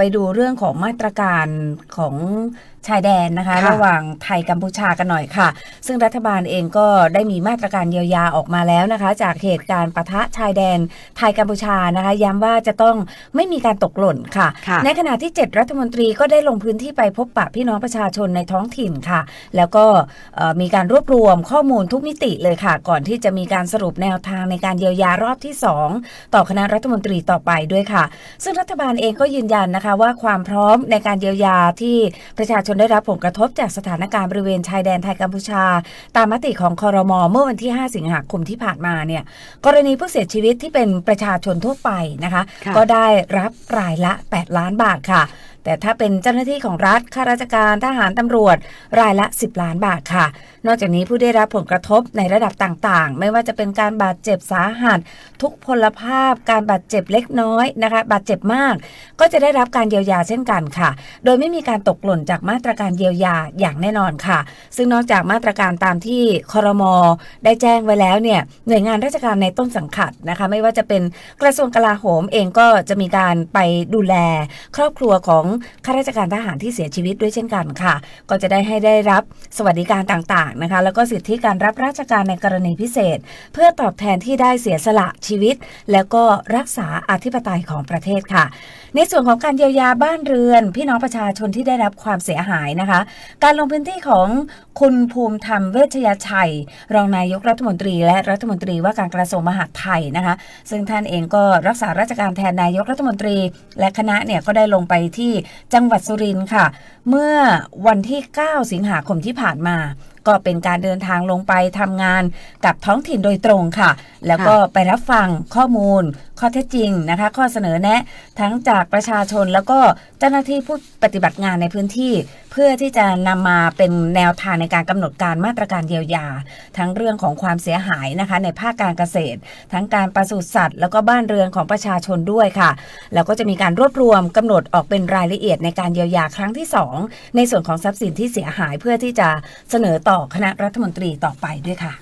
ไปดูเรื่องของมาตรการของ ชายแดนนะคะค่ะระหว่างไทยกัมพูชากันหน่อยค่ะ ซึ่งรัฐบาลเองก็ได้มีมาตรการเยียวยาออกมาแล้วนะคะ จากเหตุการณ์ปะทะชายแดนไทยกัมพูชานะคะ ย้ำว่าจะต้องไม่มีการตกหล่นค่ะค่ะในขณะที่ 7 รัฐมนตรีก็ได้ลงพื้นที่ไปพบปะพี่น้องประชาชนในท้องถิ่นค่ะ แล้วก็เอ่อมีการรวบรวมข้อมูลทุกมิติเลยค่ะ ก่อนที่จะมีการสรุปแนวทางในการเยียวยารอบที่ 2 ต่อคณะรัฐมนตรีต่อไปด้วยค่ะ ซึ่งรัฐบาลเองก็ยืนยันนะคะว่าความพร้อมในการเยียวยาที่ประชาชนได้รับผลกระทบจากสถานการณ์บริเวณชายแดนไทยกัมพูชา ตามมติของคอรมอเมื่อวันที่ 5 สิงหาคมที่ผ่านมาเนี่ยกรณีผู้เสียชีวิตที่เป็นประชาชนทั่วไปนะคะค่ะก็ได้รับรายละ 8 ล้านบาทค่ะ แต่ถ้าเป็นเจ้าหน้าที่ของรัฐข้าราชการทหารตำรวจ รายละ 10 ล้านบาทค่ะ นอกจากนี้ผู้ได้รับผลกระทบในระดับต่างๆ ไม่ว่าจะเป็นการบาดเจ็บสาหัส ทุกพลภาพ การบาดเจ็บเล็กน้อยนะคะ บาดเจ็บมาก ก็จะได้รับการเยียวยาเช่นกันค่ะ โดยไม่มีการตกหล่นจากมาตรการเยียวยาอย่างแน่นอนค่ะ ซึ่งนอกจากมาตรการตามที่คอรมอได้แจ้งไว้แล้วเนี่ยหน่วยงานราชการในต้นสังกัดนะคะ ไม่ว่าจะเป็นกระทรวงกลาโหมเองก็จะมีการไปดูแล ครอบครัวของข้าราชการทหารที่เสียชีวิตด้วยเช่นกันค่ะ ก็จะได้ให้ได้รับสวัสดิการต่างๆนะคะ แล้วก็สิทธิการรับราชการในกรณีพิเศษ เพื่อตอบแทนที่ได้เสียสละชีวิต แล้วก็รักษาอธิปไตยของประเทศค่ะ ในส่วนของการเยียวยาบ้านเรือน พี่น้องประชาชนที่ได้รับความเสียหายนะคะ การลงพื้นที่ของคุณภูมิธรรมเวชยชัย รองนายกรัฐมนตรี และรัฐมนตรีว่าการกระทรวงมหาดไทยนะคะ ซึ่งท่านเองก็รักษาราชการแทนนายกรัฐมนตรี และคณะเนี่ยก็ได้ลงไปที่จังหวัดสุรินทร์ค่ะ เมื่อวันที่ 9 สิงหาคมที่ผ่านมา ก็เป็นการเดินทางลงไปทำงานกับท้องถิ่นโดยตรงค่ะ แล้วก็ไปรับฟังข้อมูล ข้อเท็จจริงนะคะ ข้อเสนอแนะทั้งจากประชาชนแล้วก็เจ้าหน้าที่ผู้ปฏิบัติงานในพื้นที่ เพื่อที่จะนำมาเป็นแนวทางในการกำหนดการมาตรการเยียวยา ทั้งเรื่องของความเสียหายนะคะ ในภาคการเกษตร ทั้งการปศุสัตว์ แล้วก็บ้านเรือนของประชาชนด้วยค่ะ แล้วก็จะมีการรวบรวมกำหนดออกเป็นรายละเอียดในการเยียวยาครั้งที่ 2 ในส่วนของทรัพย์สินที่เสียหายเพื่อที่จะเสนอต่อคณะรัฐมนตรีต่อไปด้วยค่ะ